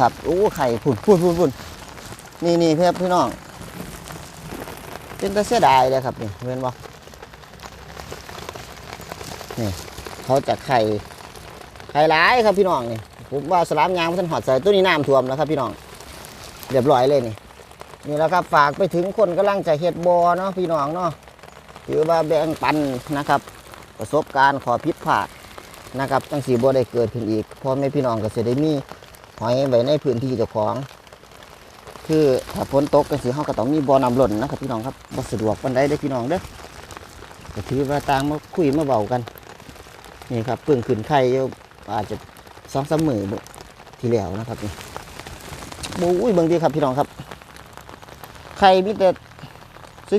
ครับโอ้ไข่พุ่นพุ่นพุ่นพุ่นนี่นี่เพื่อนพี่น้อง เป็นตะเสียดายเลยครับนี่เห็นบ่นี่เขาจะไข่ไข่ร้ายครับพี่น้องนี่ผมว่าสลามยางมันทันหอดใส่ตัวนี้น้ำท่วมแล้วครับพี่น้องเรียบร้อยเลยนี่นี่แล้วครับฝากไปถึงคนกำลังจะเฮ็ดบอเนาะพี่น้องเนาะถือว่าแบ่งปันนะครับ ประสบการณ์ขอพิษพลาดนะครับจังสีบ่ได้เกิดขึ้นอีกพ่อแม่พี่น้องก็จะได้มี หอยไว้ในพื้นที่เจ้าของ คือถ้าฝนตกกันสิเฮาก็ต้องมีบ่อน้ำล้นนะครับพี่น้องครับบ่สะดวกปานใดเด้อพี่น้องเด้อก็ถือว่าต่างมาคุยมาเบากัน นี่ครับเพิ่งขึ้นไข่อยู่อาจจะสองสามมื้อที่แล้วนะครับนี่บู้ยเบิ่งดีครับพี่น้องครับ ไข่มีแต่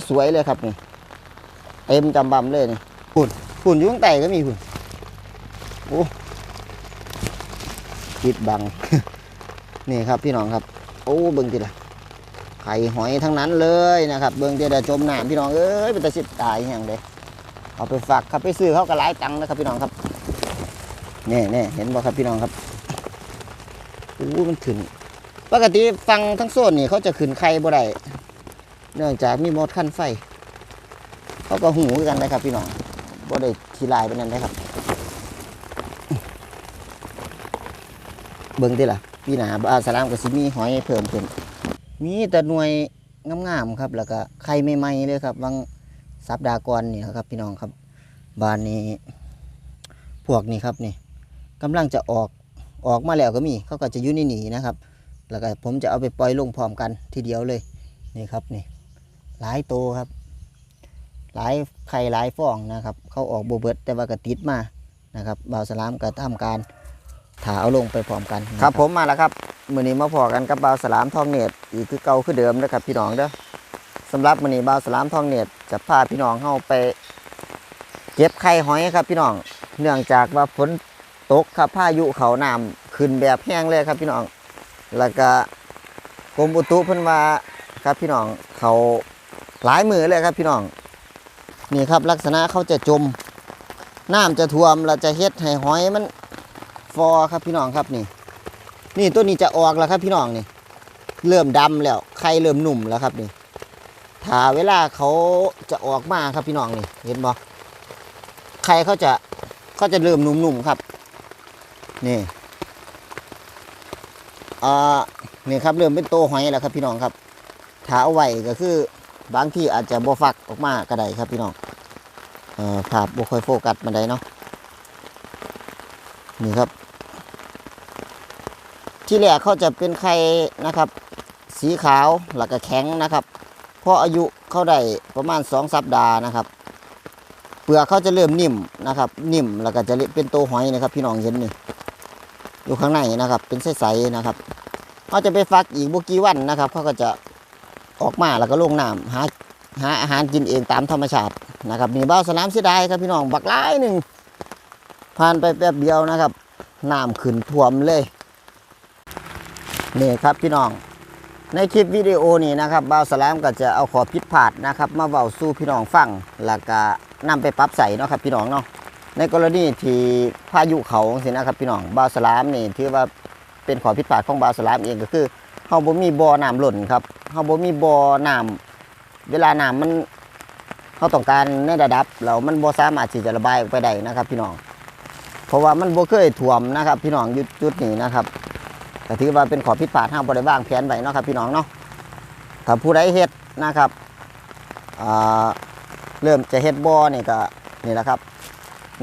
สวยๆเลยครับนี่เต็มจำบำเลยนี่ฝุ่นฝุ่นยู่ข้งใต้ก็มีฝุ่นโอ้ ปิดบัง นี่ครับพี่น้องครับ โอ้เบิ่งทีละไข่หอยทั้งนั้นเลยนะครับ เบิ่งทีละจมน้ำพี่น้องเอ้ยเป็นตะสิตายอย่างเด้เอาไปฝากครับไปซื้อเขาก็หลายตังค์นะครับพี่น้องครับนี่นี่เห็นบ่ครับพี่น้องครับโอ้มันขึ้น ปกติฟังทั้งโซนนี่เขาจะขึ้นไข่บ่ได้เนื่องจากมีมอดขั้นไฟ เขาก็หูคือกันนะครับพี่น้องบ่ได้ทีลายเป็นนั้นนะครับ เบิ่งทีล่ะปีหนาบาสลามก็สิมีหอยเพิ่มขึ้นมีแต่หน่วยงามๆครับ แล้วก็ไข่ใหม่ๆเลยครับบางสัปดาห์ก่อนนี่ครับ พี่น้องครับบานนี้ พวกนี้ครับนี่กำลังจะออกออกมาแล้วก็มี เขาก็จะอยู่นหนีนะครับ แล้วก็ผมจะเอาไปปล่อยลงพร้อมกันทีเดียวเลยนี่ครับนี่หลายโตวครับ หลายไข่หลายฟองนะครับ เขาออกโบเบิดแต่ว่าก็ติดมานะครับบ่าวสลามก็ทำการ ถาเอาลงไปพร้อมกันครับผมมาแล้วครับมือนี้มาพอกันกับบ่าวสลามทองเนตรอีกคือเก่าคือเดิมนะครับพี่น้องเด้อสำหรับมือนี้บ่าวสลามทองเนตรจะพาพี่น้องเข้าไป เก็บไข่หอยครับพี่น้องเนื่องจากว่าฝนตกครับพายุเขาน้ำขึ้นแบบแห้งเลยครับพี่น้อง แล้วก็กรมอุตุเพิ่นว่าครับพี่น้องเขาหลายมือเลยครับพี่น้องนี่ครับลักษณะเขาจะจมน้ำจะท่วมแล้วจะเฮ็ดให้หอยมัน ฟอครับพี่น้องครับนี่ นี่ตัวนี้จะออกแล้วครับพี่น้องนี่ เริ่มดำแล้วไข่เริ่มหนุ่มแล้วครับนี่ถ้าเวลาเขาจะออกมาครับพี่น้องนี่เห็นบ่ไข่เขาจะเขาจะเริ่มหนุ่มๆครับนี่อ่านี่ครับเริ่มเป็นโตหอยแล้วครับพี่น้องครับถ้าเอาไว้ก็คือบางที่อาจจะบ่ฟักออกมาก็ได้ครับพี่น้องเอ่อภาพบ่ค่อยโฟกัสมันได้เนาะนี่ครับ ที่แรกเขาจะเป็นไข่นะครับ สีขาวแล้วก็แข็งนะครับพออายุเขาได้ประมาณสองสัปดาห์นะครับ เปลือกเขาจะเริ่มนิ่มนะครับ นิ่มแล้วก็จะเป็นตัวหอยนะครับ พี่น้องเห็นนี่อยู่ข้างในนะครับ เป็นใสๆนะครับเขาจะไปฟักอีกบุกี่วันนะครับเขาก็จะออกมาแล้วก็ลงน้ำหาหาอาหารกินเองตามธรรมชาตินะครับนี่บ้าสนามเสียดายครับพี่น้องบักหลายหนึ่งผ่านไปแป๊บเดียวนะครับน้ำขึ้นท่วมเลย นี่ครับพี่น้อง ในคลิปวิดีโอนี้นะครับบ่าวสลามก็จะเอาขอผิดพลาดนะครับ มาเว้าสู่พี่น้องฟังแล้วก็นำไปปรับใส่เนาะครับพี่น้องเนาะในกรณีที่พายุเขาสินะครับพี่น้องบ่าวสลามนี่ถือว่าเป็นขอผิดพลาดของบ่าวสลามเองก็คือเฮาบ่มีบ่อน้ำหล่นครับเฮาบ่มีบ่อน้ำเวลาน้ำมันเฮาต้องการในระดับแล้วมันบ่สามารถที่จะระบายออกไปได้นะครับ พี่น้อง เพราะว่ามันบ่เคยท่วมนะครับ พี่น้องจุดนี้นะครับ ก็ถือว่าเป็นขอผิดพลาดห้ามบ่ได้างแผนไว้เนาะครับพี่น้องเนาะถ้าผู้ใดเฮ็ดนะครับเริ่มจะเฮ็ดบ่อนี่ก็นี่แหละครับ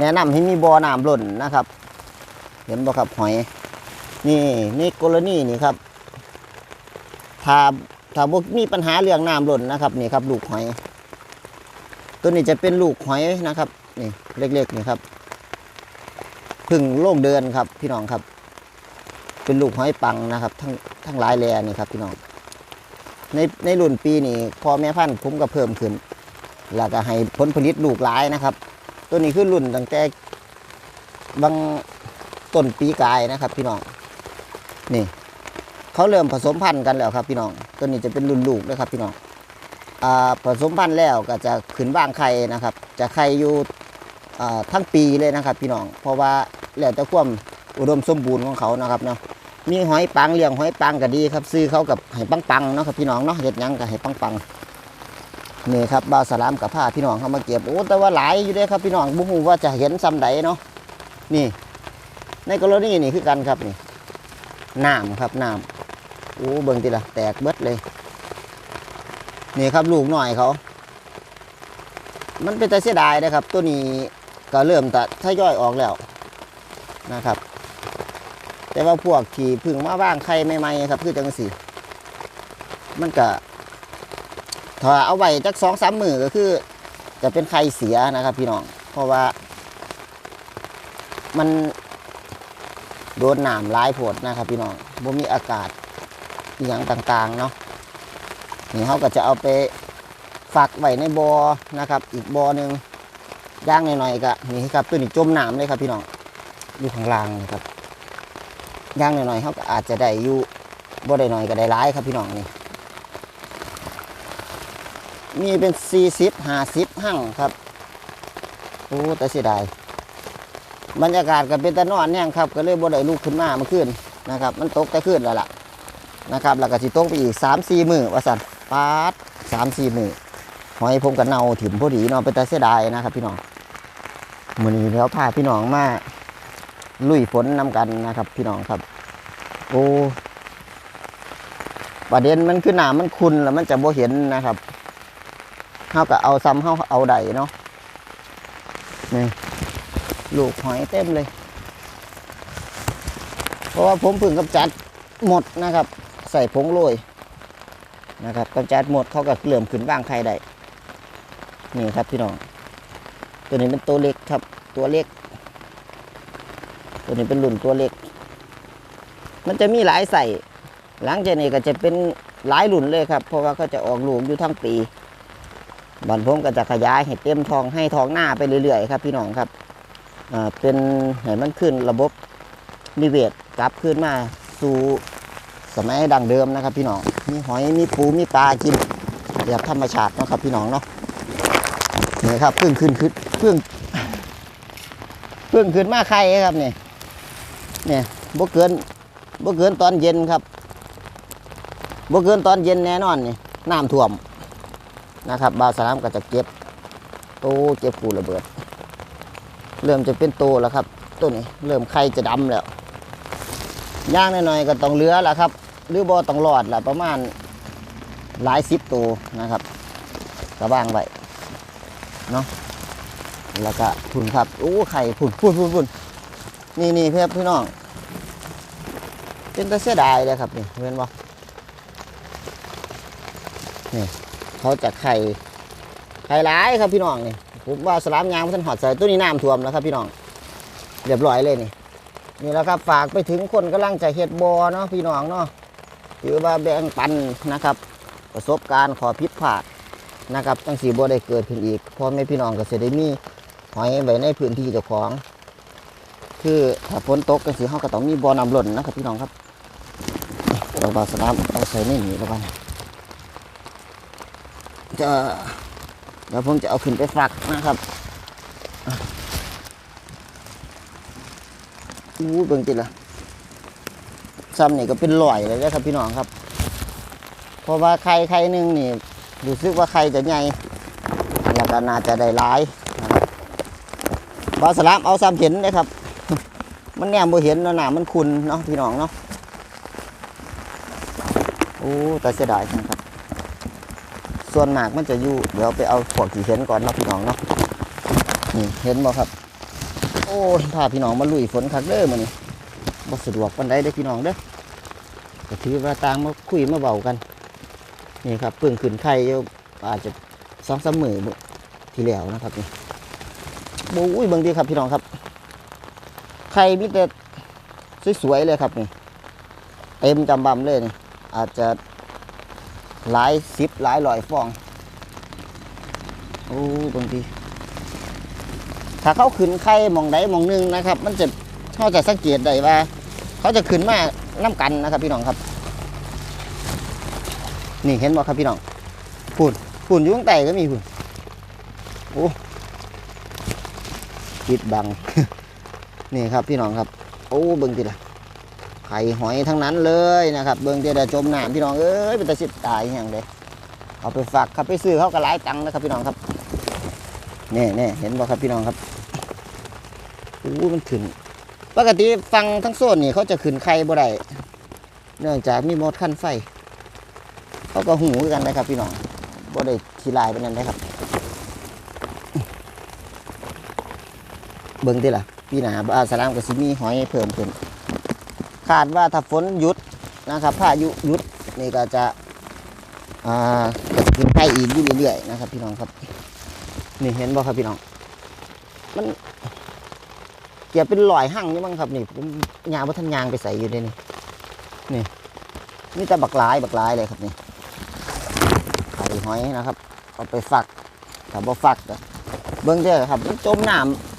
แนะนำให้มีบ่อน้ำล้นนะครับ เห็นบ่ครับหอยนี่นี่กรณีนี่ครับถ้าถ้าบ่มีปัญหาเรื่องน้ำล้นนะครับนี่ครับ ลูกหอย ตัวนี้จะเป็นลูกหอยนะครับนี่เล็กๆนี่ครับพึ่งโล่งเดินครับพี่น้องครับ เป็นลูกหอยปังนะครับ ทั้งทั้งหลายแลนี่ครับพี่น้องในในรุ่นปีนี้พอแม่พันธุ์ผมก็เพิ่มขึ้น แล้วก็ให้ผลผลิตลูกหลายนะครับ ตัวนี้คือรุ่นตั้งแต่บางต้นปีกายนะครับ พี่น้องนี่เขาเริ่มผสมพันธุ์กันแล้วครับ พี่น้องตัวนี้จะเป็นรุ่นลูกนะครับ พี่น้องอผสมพันธุ์แล้วก็จะขึ้นบางไข่นะครับ จะไข่อยู่ทั้งปีเลยนะครับ พี่น้องเพราะว่าแล้วแต่ความอุดมสมบูรณ์ของเขานะครับเนาะ มีหอยปังเลี้ยงหอยปังก็ดีครับ ซื้อเขากับให้ปังปังเนาะครับพี่น้องเนาะเฮ็ดยังก็ให้ปังปังนี่ครับบ่าวสลามกับผ้าพี่น้องเขามาเก็บโอ้แต่ว่าหลายอยู่เด้ครับพี่น้องบ่ฮู้ว่าจะเห็นซ้ำใดเนาะนี่ในกรณีนี่คือกันครับนี่น้ำครับน้ำโอ้เบิ่งติละแตกเบิดเลย นี่ครับลูกหน่อยเขา มันเป็นแต่เสียดายนะครับ ตัวนี้ก็เริ่มแต่ทยอยออกแล้วนะครับ แต่ว่าพวกที่พึ่งมาว่างไข่ใหม่ๆครับคือจังสีมันก็ถ้าเอาไว้จักสองสามมือก็คือ จะเป็นไข่เสียนะครับพี่น้อง เพราะว่า มันโดนหนามร้ายผดนะครับพี่น้องบ่มีอากาศอหย่างต่างๆเนาะนี่เขาก็จะเอาไปฝักไว้ในบอ่อนะครับ อีกบ่อหนึ่งย่างหน่อยๆก็นี่ครับตัวนี้จมน้ำเลยครับพี่น้องอยู่ข้างล่างนะครับ ย่างหน่อยๆเขาก็อาจจะได้อยู่บ่ได้หน่อยก็ได้ร้ายครับพี่น้องนี่มีเป็นสี่สิบห้าสิบหั่งครับโอ้แต่เสียดายบรรยากาศก็เป็นตะนอนเนี่ยงครับ ก็เลยบ่ได้ลุกขึ้นมาเมื่อคืนนะครับ มันตกแต่คืนแล้วล่ะนะครับแล้วก็สิตกไปอีกสามสี่มือว่าสันปาดสามสี่มือหอยผมกับเนาถิ่มพอดีเนาะเป็นตาเสียดายนะครับ พี่น้องมือนี้แล้วพาพี่น้องมา ลุยฝนนำกันนะครับ พี่น้องครับ โอ้ประเด็นมันคือหนามันคุณแล้วมันจะโบเห็นนะครับเฮาก็เอาซ้ำเฮาเอาใดเนาะนี่ลูกหอยเต็มเลย เพราะว่าผมเพึ่งกำจัดหมดนะครับ ใส่ผงโรยนะครับกำจัดหมดเขาก็เลื่อมขึ้นบ้างใครได้นี่ครับพี่น้อง ตัวนี้เป็นตัวเล็กครับ ตัวเล็ก ตัวนี้เป็นรุ่นตัวเล็ก มันจะมีหลายใส่หลังจากนี้ก็จะเป็นหลายรุ่นเลยครับ เพราะว่าเขาจะออกลูกอยู่ทั้งปีบันผมก็จะขยายให้เต็มทองให้ทองหน้าไปเรื่อยๆครับ พี่น้องครับอ่าเป็นให้มันขึ้นระบบนิเวศกลับขึ้นมาสู่สมัยดังเดิมนะครับ พี่น้องมีหอยมีปูมีปลากินแบบธรรมชาตินะครับ พี่น้องเนาะนี่ครับเพิ่งขึ้นขึ้นเพิ่งเพิ่งขึ้นมาไข่ครับเนี่ย เนี่ยบ่เกินบ่เกินตอนเย็นครับบ่เกินตอนเย็นแน่นอนนี่น้ำท่วมนะครับบาวสลามก็จะเก็บโตเก็บปูระเบิด เริ่มจะเป็นโตแล้วครับตัวนี้เริ่มไข่จะดำแล้วย่างหน่อยๆก็ต้องเลือแล้วครับ หรือบ่ต้องรอดละประมาณหลายสิบตัวนะครับกระบ้างไว้เนาะแล้วก็พุ่นครับโอ้ไข่พุ่นพุ่นพุ่นพุ่น นี่นี่เพื่อนพี่น้อง เป็นตะเสียดายเลยครับนี่เห็นบ่นี่เขาจะไข่ไข่ร้ายครับพี่น้องนี่ผมว่าสลามยางมันหอดใส่ตัวนี้น้ำท่วมแล้วครับพี่น้องเรียบร้อยเลยนี่นี่แล้วครับฝากไปถึงคนกำลังจะเฮ็ดบอเนาะพี่น้องเนาะถือว่าแบ่งปันนะครับ ประสบการณ์ขอผิดพาดนะครับตั้งสีบ่ได้เกิดขึ้นอีกพ่อแม่พี่น้องก็จะได้มีหอยไว้ในพื้นที่เจ้าของ คือถ้าฝนตกกันสิเฮาก็ต้องมีบ่อน้ำล้นนะครับพี่น้องครับเราบาสนามเอาใส่ในนี้แล้วกันจะเดี๋ยวผมจะเอาขึ้นไปฝักนะครับอู้เบิ่งติละซ้ำนี่ก็เป็นลอยเลยนะครับพี่น้องครับ เพราะว่าไข่ไข่หนึ่งนี่รู้สึกว่าใครจะใหญ่แล้วก็น่าจะได้หลายบบาสลามเอาซ้ำเห็นนะครับ มันแนมบ่เห็นเนาะหนามันคุณเนาะพี่น้องเนาะโอ้แต่เสียดายครับ ส่วนหมากมันจะอยู่เดี๋ยวไปเอาพวกที่เห็นก่อนเนาะพี่น้องเนาะนี่เห็นบ่ครับ โอ้ยพาพี่น้องมาลุยฝนคักเด้อมื้อนี้บ่สะดวกปานใดเด้อพี่น้องเด้อก็ถือว่าต่างมาคุยมาเบากันนี่ครับเพิ่งขึ้นไข่อยู่อาจจะสองสามมือมื้อที่แล้วนะครับนี่บูอุ้ยบางทีครับพี่น้องครับ ไข่มีแต่สวยๆเลยครับนี่ เต็มจำบำเลยนี่ อาจจะหลายสิบหลายร้อยฟอง โอ้บางทีถ้าเขาขึ้นไข่มองใดหมองหนึงนะครับ มันจะเขาจะสังเกตได้ว่า เขาจะขึ้นมาน้ำกันนะครับพี่น้องครับ นี่เห็นบ่ครับพี่น้องฝุ่นฝุ่นอยู่ข้งใต้ก็มีฝุ่นโอ้ปิดบัง นี่ครับพี่น้องครับ โอ้เบิ่งติละไข่หอยทั้งนั้นเลยนะครับ เบิ่งเดียวจะจมน้ำพี่น้องเอ้ยเป็นตาสิบตายอย่างเด้เอาไปฝากครับไปซื้อเขาก็หลายตังค์นะครับพี่น้องครับนี่นี่เห็นบ่ครับพี่น้องครับอู้มันขึ้น ปกติฟังทั้งโซนนี่เขาจะขึ้นไข่บ่ได้เนื่องจากมีมดขั้นไฟ เขาก็หูคือกันนะครับพี่น้องบ่ได้ขี้ลายเป็นนั้นนะครับ เบิ่งติล่ะ พี่หนาบาสลามก็สิมีหอยเพิ่มขึ้นคาดว่าถ้าฝนหยุดนะครับพายุหยุดนี่ก็จะอ่าก็จะขึ้นไข่อีกอยู่เรื่อยๆนะครับ พี่น้องครับ นี่เห็นบ่ครับพี่น้อง มันเกี่ยบเป็นลอยหั่งนี่มั้งครับนี่ผมยางวัฒนยางไปใส่อยู่เลยนี่นี่นี่แต่บักลายบักลายเลยครับนี่ไข่หอยนะครับ เอาไปฝักถ้าบ่ฝักก็เบิ่งเด้อครับมันจมน้ำ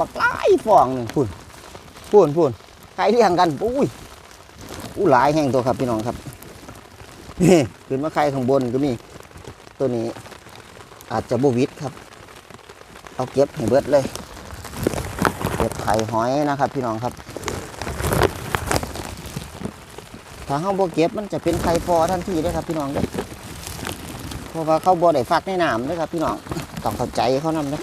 บักหลายฟองหนึ่งพุ่นพุ่นพุ่นไข่เลี้ยงกันอุ้ยอู้หลายแห้งตัวครับพี่น้องครับนี่ขึ้นมาไข่ข้างบนก็มี ตัวนี้ อาจจะบวิดครับ เอาเก็บให้เบิดเลย เก็บไข่หอยนะครับ พี่น้องครับ ถ้าเขาบ่เก็บมันจะเป็นไข่ฟอทันทีเลยครับ พี่น้องเด้อเพราะว่าเขาบ่ได้ฟักในน้ำเลยครับ พี่น้องต้องเข้าใจเขานำนะ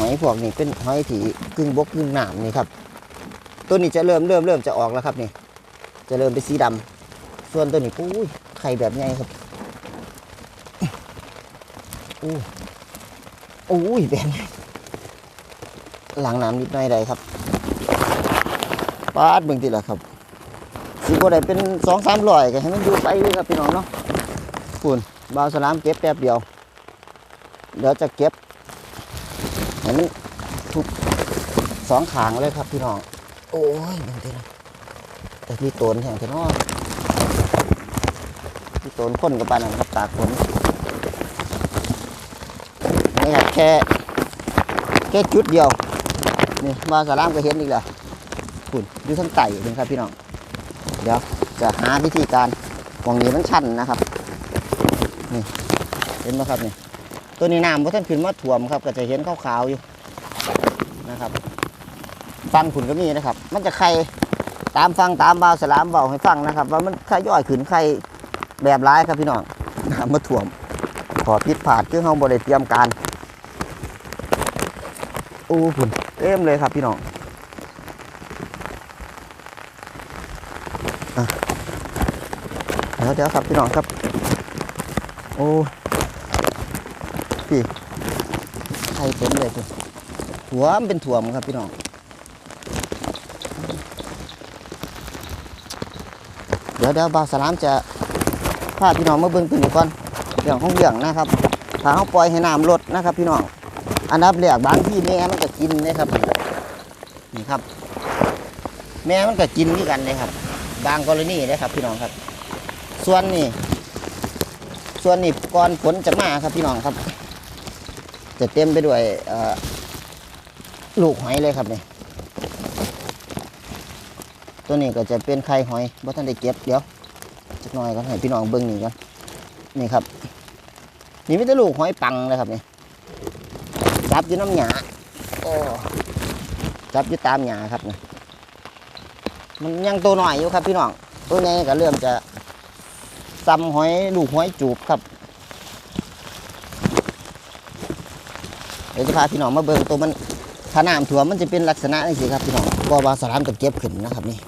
หอยพวกนี้เป็นหอยที่กึ่งบกกึ่งน้ำนี่ครับ ตัวนี้จะเริ่มเริ่มเริ่มจะออกแล้วครับนี่ จะเริ่มเป็นสีดำส่วนตัวนี้อุ้ยไข่แบบใหญ่ครับอู้อุ้ยแบบใหญ่หลังน้ำนิดหน่อยใดครับปาดเบิ่งทีละครับสีบัวได้เป็นสองสามร้อยก็ให้มันอยู่ไปเลยครับพี่น้องเนาะคุณบาวสลามเก็บแป๊บเดียวเดี๋ยวจะเก็บ ให้มันทุกสองขางเลยครับพี่น้อง โอ้ยเบิ่งทีละแต่ที่โตนแห่งเทนอที่โตนคนกับปานนั้นครับตากฝนนี่ครับแค่แค่จุดเดียวนี่บาวสลามก็เห็นอีกแล้วคุณอยู่ทั้งไต่เลยครับพี่น้อง เดี๋ยวจะหาวิธีการวงนี้มันชันนะครับ นี่ เห็นไหมครับนี่ ตัวนี้น้ำพอท่านขึ้นมาถ่วมครับ ก็จะเห็นขาวๆอยู่นะครับฟังขุนก็มีนะครับ มันจะไข่ตามฟังตามบาสลามเบาให้ฟังนะครับ ว่ามันไข่ย่อยขึ้นไข่แบบร้ายครับพี่น้องน้ำมาถ่วม ขอพิษผาดคือเขาบริเตรียมการโอ้ขุนเต็มเลยครับพี่น้องเดี๋ยวเดี๋ยวครับพี่น้องครับ โอ้ พี่ไข่เต็มเลยคุณถั่วมันเป็นถั่วมครับพี่น้องเดี๋ยวเดี๋ยวบาวสลามจะพาพี่น้องมาเบิ่งตัวนี้ก่อนเรื่องของเรื่องนะครับถ้าเขาปล่อยให้น้ำลดนะครับ พี่น้องอันดับแรกบางที่แม่มันก็กินนะครับนี่ครับ แม่มันก็กินด้วยกันเลยครับ บางกรณีนะครับ พี่น้องครับ ส่วนนี่ส่วนนี่ก่อนฝนจะมาครับพี่น้องครับ จะเต็มไปด้วยลูกหอยเลยครับนี่ตัวนี้ก็จะเป็นไข่หอยบ่ท่านได้เก็บเดี๋ยวจักหน่อยก่อนให้พี่น้องเบิ่งนี่ก่อนนี่ครับ นี่ไม่ใช่ลูกหอยปังเลยครับนี่จับอยู่น้ำหยาโอ้จับอยู่ตามหยาครับนี่มันยังตัวหน่อยอยู่ครับพี่น้องตัวใหญ่ก็เริ่มจะซ้ำหอยลูกหอยจูบครับ ดี๋ยวจะพาพี่น้องมาเบิ่งตัวมันถ้าน้ำถั่วมันจะเป็นลักษณะนี้สิครับพี่น้องบ่ว่าสลามกับเก็บขึ้นนะครับนี่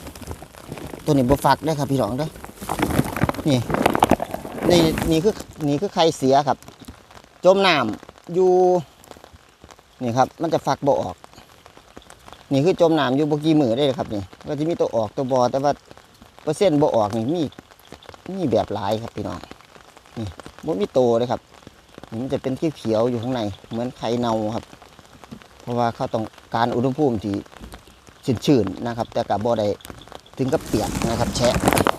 ตัวนี้บ่ฟักได้ครับพี่น้องเด้อนี่นี่นี่คือนี่คือไข่เสียครับ จมน้ำอยู่นี่ครับ มันจะฟักบ่ออก นี่คือจมน้ำอยู่บกี่มือได้เลยครับนี่ก็จะมีตัวออกตัวบอแต่ว่าเปอร์เซ็นต์บ่ออกนี่มีมีแบบหลายครับพี่น้องนี่บ่มีโตเลยครับ มันจะเป็นเขียวๆอยู่ข้างใน เหมือนไข่เน่าครับ เพราะว่าเขาต้องการอุณหภูมิที่ชื้นๆนะครับ แต่กับบ่ได้ถึงกับเปียกนะครับแฉะ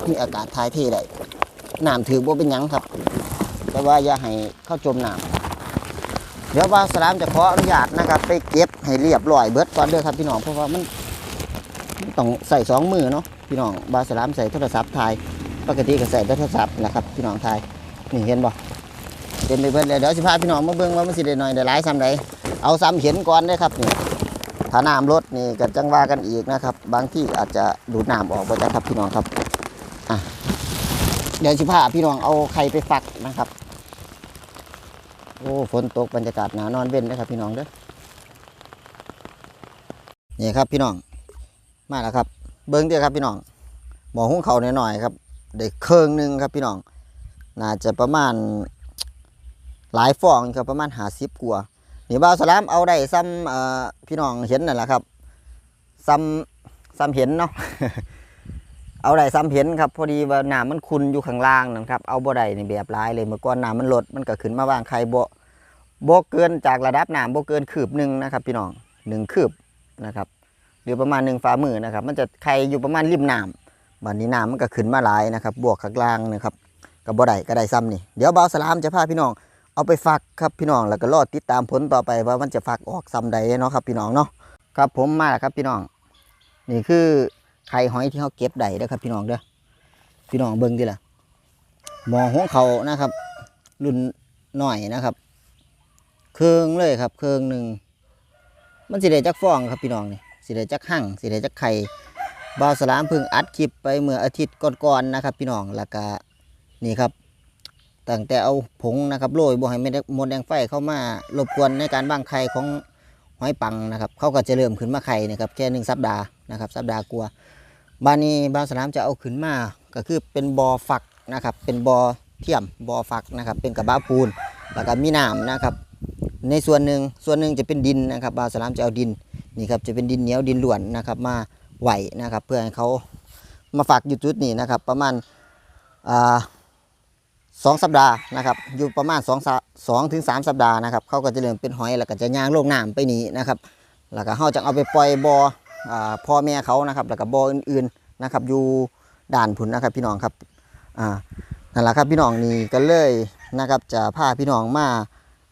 มีอากาศท้ายเทได้น้ำถือบ่เป็นยังครับ แต่ว่าอย่าให้เข้าจมน้ำเดี๋ยวว่าสลามจะขออนุญาตนะครับ ไปเก็บให้เรียบร้อยเบิดก่อนเด้อครับพี่น้องเพราะว่ามันต้องใส่สองมือเนาะพี่น้องบาสลามใส่โทรศัพท์ถ่ายปกติก็ใส่โทรศัพท์นะครับพี่น้องถ่ายนี่เห็นบ่ เต็มไปเบิดเลยเดี๋ยวสิพาพี่น้องมาเบิ่งว่ามันสิได้หน้อยได้หลายซ้ำใดเอาซ้ำเห็นก่อนเด้ครับนี่ถ้าน้ำลดนี่ก็จังว่ากันอีกนะครับ บางที่อาจจะดูดน้ำออกไปจ้ะครับพี่น้องครับอะเดี๋ยวสิพาพี่น้องเอาไข่ไปฝักนะครับ โอ้ฝนตกบรรยากาศหนานอนเว้นนะครับ พี่น้องเด้อนี่ครับพี่น้องมาแล้วครับ เบิ้งเดียวครับพี่น้องหมอหุ้งเขาหน่อยๆครับได้เครื่องหนึงครับพี่น้อง น่าจะประมาณ หลายฟองครับประมาณหาสิบกว่านี่บ่าวสลามเอาได้ซ้ำพี่น้องเห็นนั่นแหละครับซ้ำซ้ำเห็นเนาะเอาได้ซ้ำเห็นครับพอดีว่าน้ำมันคุนอยู่ข้างล่างนะครับเอาบ่ได้ในแบบร้ายเลยเมื่อก่อนน้ำมันลดมันก็ขึ้นมาวางไข่บ่บ่เกินจากระดับน้ำบ่เกินคืบหนึ่งนะครับ พี่น้องหนึ่งคืบนะครับหรือประมาณหนึ่งฝ่ามือนะครับ มันจะไข่อยู่ประมาณริมน้ำบัดนี้น้ำมันก็ขึ้นมาหลายนะครับ บวกข้างล่างนะครับก็บ่ได้ก็ได้ซ้ำนี่เดี๋ยวบ่าวสลามจะพาพี่น้อง เอาไปฟักครับพี่น้องแล้วก็รอติดตามผลต่อไปว่ามันจะฟักออกซ้ำใดเนาะครับพี่น้องเนาะครับผมมาแล้วครับพี่น้อง นี่คือไข่หอยที่เขาเก็บได้เด้อครับ พี่น้องเด้อพี่น้องเบิ่งดิล่ะหมอหัวเขานะครับ รุ่นหน่อยนะครับ เครื่องเลยครับ เครื่องหนึ่งมันสิได้จักฟองครับพี่น้องนี่สิได้จักหั่งสิได้จักไข่บาวสลามพิ่งอัดคลิปไปเมื่ออาทิตย์ก่อนๆนะครับ พี่น้องแล้วก็นี่ครับ ตั้งแต่เอาผงนะครับโรยบ่ให้ไม่ได้มดแดงไฟเข้ามารบกวนในการบางไข่ของหอยปังนะครับเขาก็จะเริ่มขึ้นมาไข่นะครับแค่หนึ่งสัปดาห์นะครับสัปดาห์กลัวบานนี้บางสนามจะเอาขึ้นมาก็คือเป็นบอฝักนะครับเป็นบอเทียมบอฝักนะครับเป็นกระบะปูนแล้วก็มีน้ำนะครับในส่วนหนึ่งส่วนหนึ่งจะเป็นดินนะครับบางสนามจะเอาดินนี่ครับจะเป็นดินเหนียวดินหลวนนะครับมาไหวนะครับเพื่อให้เขามาฝักอยู่จุดนี้นะครับประมาณอ่า สองสัปดาห์นะครับอยู่ประมาณสองถึงสามสัปดาห์นะครับเขาก็จะเริ่มเป็นหอยแล้วก็จะย่างโลกน้ำไปนี้นะครับแล้วก็เขาจะเอาไปปล่อยบอ่อ่พ่อแม่เขานะครับแล้วก็บ่ออื่นๆนะครับอยู่ด่านผุนนะครับพี่น้องครับอ่านั่นแหละครับพี่น้องนี่ก็เลยนะครับจะพาพี่น้องมา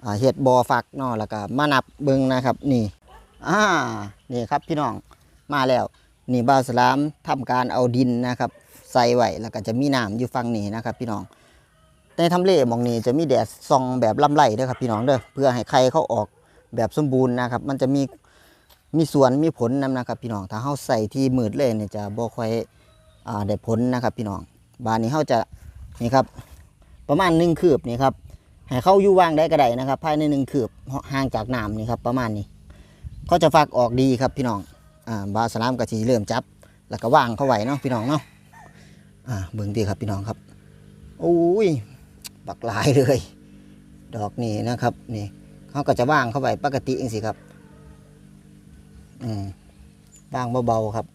อ่าเห็ดบอ่อฟักเนาะแล้วก็มานับเบิ้งนะครับนี่อ่านี่ครับพี่น้องมาแล้วนี่บาวสลามทำการเอาดินนะครับ ใส่ไว้แล้วก็จะมีน้ำอยู่ฝั่งนี้นะครับ พี่น้อง ในทำเลมองนี้จะมีแดดส่องแบบลำไรเด้อครับพี่น้องเด้อเพื่อให้ไข่เขาออกแบบสมบูรณ์นะครับ มันจะมีมีส่วนมีผลนำนะครับพี่น้องถ้าเขาใส่ที่มืดเลยเนี่ยจะบ่ค่อยอ่าได้ผลนะครับพี่น้องบานนี้เขาจะนี่ครับประมาณหนึ่งคืบนี่ครับให้เข้าอยู่ว่างได้ก็ได้นะครับ ภายในหนึ่งคืบห่างจากน้ำนี่ครับประมาณนี้เขาจะฟักออกดีครับพี่น้องอ่าบาสลามกะทีเริ่มจับ แล้วก็ว่างเขาไว้เนาะพี่น้องเนาะอ่าเบิ่งดีครับพี่น้องครับโอ้ย บักหลายเลย ดอกนี่นะครับนี่เขาก็จะว่างเข้าไปปกติเองสิครับอืมว่างเบาๆครับ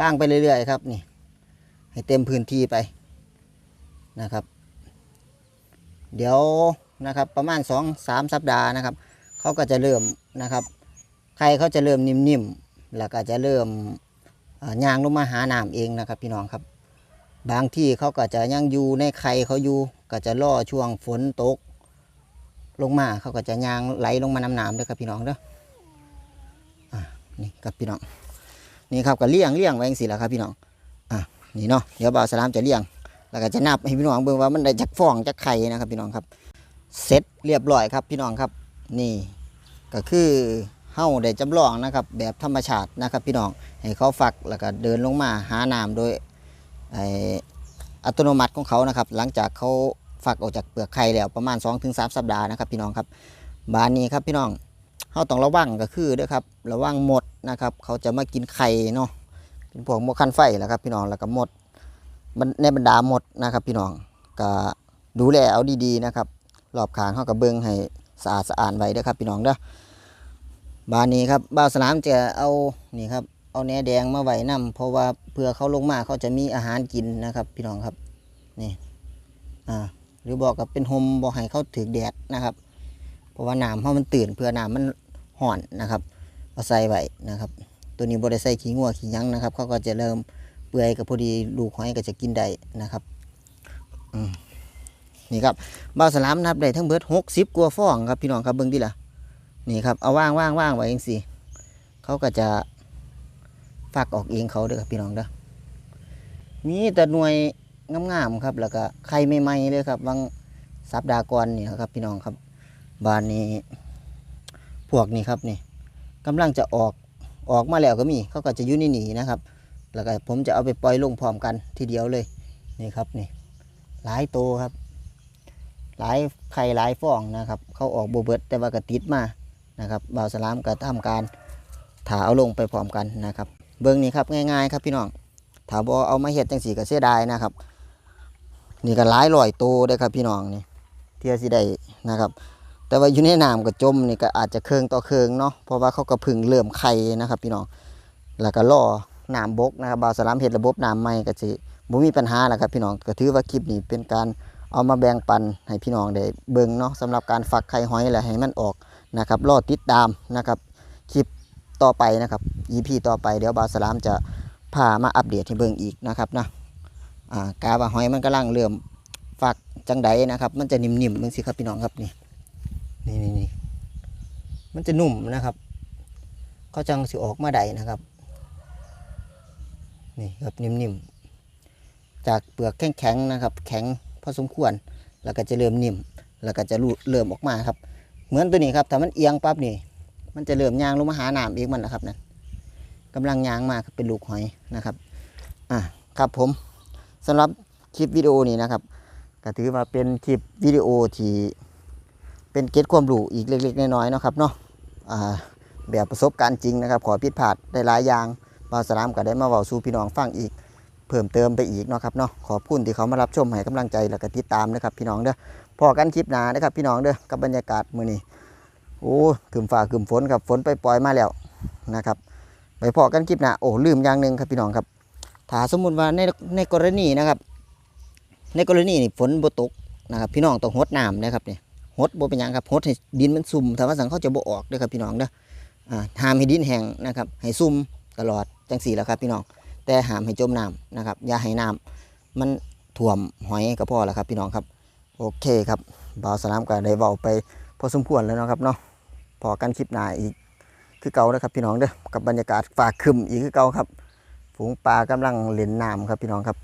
ว่างไปเรื่อยๆครับนี่ ให้เต็มพื้นที่ไปนะครับ เดี๋ยวนะครับประมาณสองสามสัปดาห์นะครับเขาก็จะเริ่มนะครับไข่เขาจะเริ่มนิ่มๆแล้วก็จะเริ่มย่างลงมาหาน้ำเองนะครับ พี่น้องครับ บางที่เขาก็จะยังอยู่ในไข่เขาอยู่ก็จะล่อช่วงฝนตก ลงมาเขาก็จะยางไหลลงมาน้ำน้ำด้วยครับพี่น้องเด้ออะนี่ครับพี่น้องนี่ครับก็เลี้ยงเลี้ยงไว้จังสิละครับพี่น้องอะนี่เนาะเดี๋ยวบ่าวสลามจะเลี้ยง แล้วก็จะนับให้พี่น้องเบิ่งว่ามันได้จักฟองจักไข่นะครับพี่น้องครับเสร็จเรียบร้อยครับพี่น้องครับนี่ก็คือเฮ้าได้จำลองนะครับแบบธรรมชาตินะครับพี่น้องให้เขาฝักแล้วก็เดินลงมาหาน้ำโดย อัตโนมัติของเขานะครับ หลังจากเขาฟักออกจากเปลือกไข่แล้วประมาณ 2-3 สัปดาห์นะครับ พี่น้องครับบานนี้ครับพี่น้องเขาต้องระวังก็คือด้วยครับระวังหมดนะครับ เขาจะมากินไข่เนาะเป็นพวกมดคันไฟแหละครับ พี่น้องแล้วก็หมดในบรรดาหมดนะครับพี่น้องก็ดูแลเอาดีๆนะครับรอบขางเขากับเบิ้องให้สะอาดสะอาดไว้ด้อครับพี่น้องเด้อบานนี้ครับบ่าสนามจะเอานี่ครับ เอาแหนแดงมาไว้นํเพราะว่าเพื่อเขาลงมาเขาจะมีอาหารกินนะครับ พี่น้องครับนี่อ่าหรือบอกกับเป็นโฮมบอกให้เขาถือแดดนะครับ เพราะว่าน้ำเขาะมันตื่นเพื่อน้ำมันห่อนนะครับเอาใส่ไว้นะครับ ตัวนี้บริใส่ขี้งัวขี้ยั้งนะครับเขาก็จะเริ่มเปื่อยกับพอดีลูกหอยก็จะกินได้นะครับอืมนี่ครับบ้าวสลามนับได้ทั้งเบิดหกสิบกว่าฟองครับพี่น้องครับเบิ้งดิล่ะนี่ครับเอาว่างว่างว่างไว้เองสิเขาก็จะ ฝากออกเองเขาเด้อครับพี่น้องเด้อมีแต่หน่วยงามๆครับ แล้วก็ไข่ใหม่ๆเลยครับบางสัปดาห์ก่อนนี่ครับ พี่น้องครับบานนี้ พวกนี้ครับนี่กำลังจะออกออกมาแล้วก็มี เขาก็จะอยู่ในนี่นะครับ แล้วก็ผมจะเอาไปปล่อยลงพร้อมกันทีเดียวเลยนี่ครับนี่หลายโตวครับ หลายไข่หลายฟองนะครับ เขาออกโบเบิดแต่ว่าก็ติดมานะครับบ่าวสลามก็ทำการถาเอาลงไปพร้อมกันนะครับ เบื้องนี้ครับง่ายๆครับพี่น้องถาบอเอามาเห็ดจังสีก็เสียดายนะครับ นี่ก็หลายร้อยโตวได้ครับพี่น้องนี่เทียสิได้นะครับ แต่ว่าอยู่ในน้ำก็จมนี่ก็อาจจะเคืองต่อเคืองเนาะเพราะว่าเขาก็พึ่งเริ่มไข่นะครับ พี่น้องแล้วก็ล่อน้ำบกนะครับบาวสลามเห็ดระบบน้ำใหม่ก็สิบ่มีปัญหาแล้วครับพี่น้องก็ถือว่าคลิปนี้เป็นการเอามาแบ่งปันให้พี่น้องได้เบิ่งเนาะสำหรับการฝักไข่หอยและให้มันออกนะครับรอติดตามนะครับคลิป ต่อไปนะครับ EP ต่อไปเดี๋ยวบาสลามจะพามาอัปเดตให้เบิ่งอีกนะครับนะอ่ากาว่าหอยมันกำลังเริ่มฝักจังใดนะครับ มันจะนิ่มๆมึงสิครับพี่น้องครับนี่นี่นี่นี่มันจะนุ่มนะครับเขาจังสิออกมาได้นะครับนี่ครับนิ่มๆจากเปลือกแข็งๆนะครับ แข็งพอสมควร แล้วก็จะเริ่มนิ่ม แล้วก็จะรูเริ่มออกมาครับ เหมือนตัวนี้ครับถ้ามันเอียงปั๊บนี่ มันจะเริ่มยางลงมาหาน้ำเองมันนะครับนั่นกำลังยางมาครับเป็นลูกหอยนะครับอะครับผมสำหรับคลิปวิดีโอนี้นะครับก็ถือว่าเป็นคลิปวิดีโอที่เป็นเก็ตความรู้อีกเล็ก ๆ น้อยๆนะครับเนาะอ่าแบบประสบการณ์จริงนะครับ ขอผิดพลาดได้หลายอย่างบาสลามก็ได้มาเว้าสู่พี่น้องฟังอีก เพิ่มเติมไปอีกเนาะครับเนาะขอบคุณที่เขามารับชมให้กำลังใจแล้วก็ติดตามนะครับพี่น้องเด้อพอกันคลิปหนานะครับพี่น้องเด้อกับบรรยากาศมื้อนี้ โอ้คืมฟ้าคืมฝนครับฝนไปปล่อยมาแล้วนะครับไปพอกันคลิปน้าโอ้ลืมอย่างหนึ่งครับพี่น้องครับถ้าสมมุติว่าในในกรณีนะครับ ในกรณีนี่ฝนบ่ตกนะครับ พี่น้องต้องหดน้ำนะครับเนี่ยหดบ่เป็นยังครับหดให้ดินมันซุ่มถ้าว่าสังเขาจะบ่ออกด้อครับพี่น้องเด้อห้ามให้ดินแห้งนะครับให้ซุ่มตลอดจังสี่แล้วครับพี่น้อง แต่ห้ามให้จมน้ำนะครับอย่าให้น้ำมันท่วมหอยก็พอแล้วครับพี่น้องครับ โอเคครับบ่าวสลามก็ได้เว้าไปพอสมควรแล้วนะครับเนาะ พอกันคลิปหน้าอีกคือเก่านะครับพี่น้องเด้อกับบรรยากาศฝากคึมอีกคือเก่าครับฝูงปลากำลังเล่นน้ำครับพี่น้องครับ